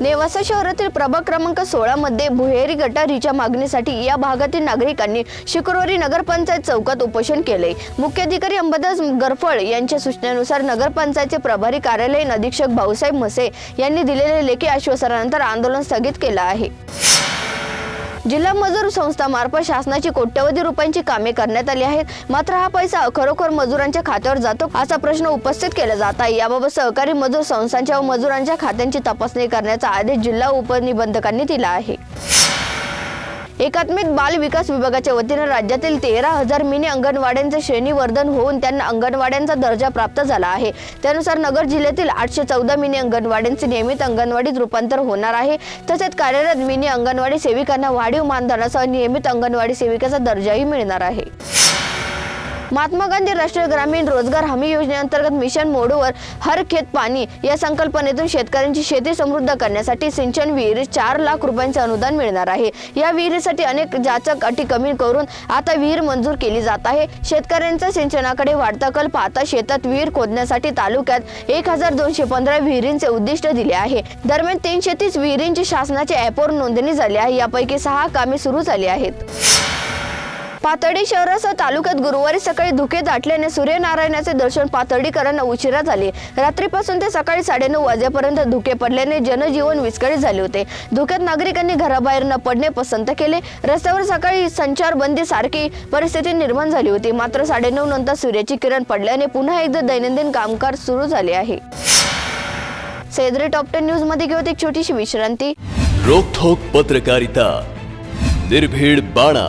नेवासा शहरातील प्रभाग क्रमांक सोळा मध्ये भुहेरी गटारीच्या मागणीसाठी या भागातील नागरिकांनी शुक्रवारी नगरपंचायत चौकात उपोषण केले. मुख्याधिकारी अंबादास गरफळ यांच्या सूचनेनुसार नगरपंचायतचे प्रभारी कार्यालयीन अधीक्षक भाऊसाहेब म्हसे यांनी दिलेल्या लेखी आश्वासनानंतर आंदोलन स्थगित केलं आहे. जिल्हा मजूर संस्थामार्फत शासनाची कोट्यवधी रुपयांची कामे करण्यात आली आहेत. मात्र हा पैसा खरोखर मजुरांच्या खात्यावर जातो असा प्रश्न उपस्थित केला जात आहे. याबाबत सहकारी मजूर संस्थांच्या व मजुरांच्या खात्यांची तपासणी करण्याचा आदेश जिल्हा उपनिबंधकांनी दिला आहे. एकात्मिक बाल विकास विभागाच्या वतीनं राज्यातील तेरा हजार मिनी अंगणवाड्यांचे श्रेणीवर्धन होऊन त्यांना अंगणवाड्यांचा दर्जा प्राप्त झाला आहे. त्यानुसार नगर जिल्ह्यातील आठशे चौदा मिनी अंगणवाड्यांचे नियमित अंगणवाडीत रूपांतर होणार आहे. तसेच कार्यरत मिनी अंगणवाडी सेविकांना वाढीव मानधनासह नियमित अंगणवाडी सेविकेचा दर्जाही मिळणार आहे. महात्मा गांधी राष्ट्रीय ग्रामीण रोजगार हमी योजनेअंतर्गत मिशन मोडवर हर खेत पाणी या संकल्पनेतून शेतकऱ्यांची शेती समृद्ध करण्यासाठी सिंचन विहीर चार लाख रुपयांचे अनुदान मिळणार आहे. या विहिरीसाठी अनेक जाचक अटी कमी करून आता विहीर मंजूर केली जात आहे. शेतकऱ्यांचा सिंचनाकडे वाढता कल पाहता शेतात विहीर खोदण्यासाठी तालुक्यात एक हजार दोनशे पंधरा विहिरींचे उद्दिष्ट दिले आहे. दरम्यान तीनशे तीस विहिरींची शासनाच्या ॲपवर नोंदणी झाली आहे. यापैकी सहा कामे सुरू झाली आहेत. पाथर्डी शहरासह तालुक्यात गुरुवारी सकाळी धुके दाटल्याने सूर्यनारायणाचे दर्शन पाथर्डीकरांना उशिरा झाले. रात्रीपासून ते सकाळी साडेनऊ वाजेपर्यंत धुके पडल्याने जनजीवन विस्कळीत झाले होते. धुक्यात नागरिकांनी घराबाहेर न पडणे पसंत केले. रस्त्यावर सकाळी संचारबंदी सारखी परिस्थिती निर्माण झाली होती. मात्र साडेनऊ नंतर सूर्याची किरण पडल्याने पुन्हा एकदा दैनंदिन कामकाज सुरू झाले आहे. सेद्री टॉप टेन न्यूजमध्ये घेऊन एक छोटीशी विश्रांती. रोखोक पत्रकारिता. निर्भीड बाणा.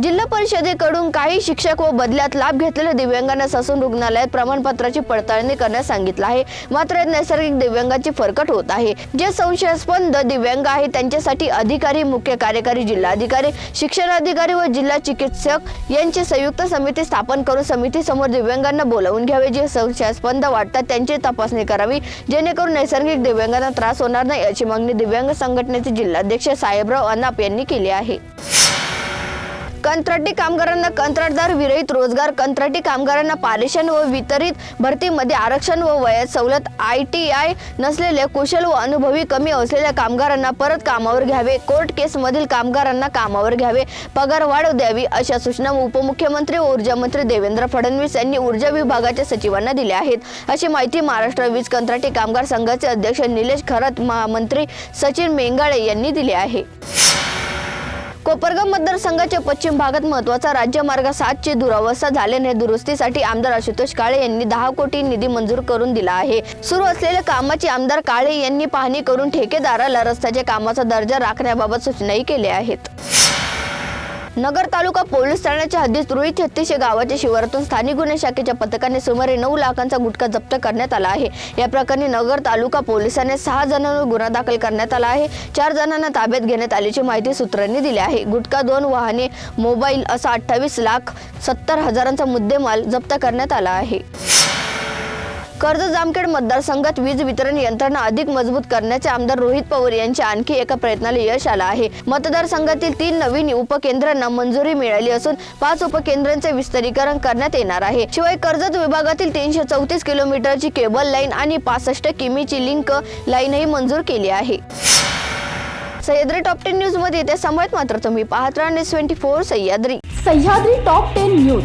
जिल्हा परिषदेकडून काही शिक्षक व बदल्यात लाभ घेतलेल्या दिव्यांगांना ससून रुग्णालयात प्रमाणपत्राची पडताळणी करण्यास सांगितलं आहे. मात्र नैसर्गिक दिव्यांगाची फरकट होत आहे. जे संशयास्पद दिव्यांग आहे त्यांच्यासाठी अधिकारी मुख्य कार्यकारी जिल्हाधिकारी शिक्षणाधिकारी व जिल्हा चिकित्सक यांची संयुक्त समिती स्थापन करून समितीसमोर दिव्यांगांना बोलावून घ्यावे. जे संशयास्पद वाटतात त्यांची तपासणी करावी. जेणेकरून नैसर्गिक दिव्यांगांना त्रास होणार नाही अशी मागणी दिव्यांग संघटनेचे जिल्हाध्यक्ष साहेबराव अनाप यांनी केली आहे. कंत्राटी कामगारांना कंत्राटदार विरहित रोजगार कंत्राटी कामगारांना पारेषण व वितरित भरतीमध्ये आरक्षण व वयात सवलत आय टी आय नसलेल्या कुशल व अनुभवी कमी असलेल्या कामगारांना परत कामावर घ्यावे. कोर्ट केसमधील कामगारांना कामावर घ्यावे. पगार वाढ द्यावी अशा सूचना उपमुख्यमंत्री व ऊर्जा मंत्री देवेंद्र फडणवीस यांनी ऊर्जा विभागाच्या सचिवांना दिल्या आहेत. अशी माहिती महाराष्ट्र वीज कंत्राटी कामगार संघाचे अध्यक्ष निलेश खरत महामंत्री सचिन मेंगाळे यांनी दिली आहे. कोपरगाव मतदारसंघाच्या पश्चिम भागात महत्त्वाचा राज्यमार्ग सातची दुरावस्था झाल्याने दुरुस्तीसाठी आमदार आशुतोष काळे यांनी दहा कोटी निधी मंजूर करून दिला आहे. सुरू असलेल्या कामाची आमदार काळे यांनी पाहणी करून ठेकेदाराला रस्त्याच्या कामाचा दर्जा राखण्याबाबत सूचनाही केल्या आहेत. नगर तालुका पोलीस ठाण्याच्या हद्दीत रोहित छत्तीस गावाच्या शिवारातून स्थानिक गुन्हे शाखेच्या पथकाने सुमारे नऊ लाखांचा गुटखा जप्त करण्यात आला आहे. या प्रकरणी नगर तालुका पोलिसांनी सहा जणांवर गुन्हा दाखल करण्यात आला आहे. चार जणांना ताब्यात घेण्यात आल्याची माहिती सूत्रांनी दिली आहे. गुटखा दोन वाहने मोबाईल असा अठ्ठावीस लाख सत्तर हजारांचा मुद्देमाल जप्त करण्यात आला आहे. कर्ज जामखेड मतदारसंघात वीज वितरण यंत्रणा अधिक मजबूत करण्याचे आमदार रोहित पवार यांच्या आणखी एका प्रयत्नाला यश आलं आहे. मतदारसंघातील तीन नवीन उपकेंद्रांना मंजुरी मिळाली असून पाच उपकेंद्रांचे विस्तारीकरण करण्यात येणार आहे. शिवाय कर्जत विभागातील तीनशे चौतीस किलोमीटरची केबल लाईन आणि पासष्ट किमीची लिंक लाईनही मंजूर केली आहे. सह्याद्री टॉप टेन न्यूजमध्ये येत्या समयत मात्र तुम्ही पाहत राहा news twenty four Sahyadri. Sahyadri top ten news.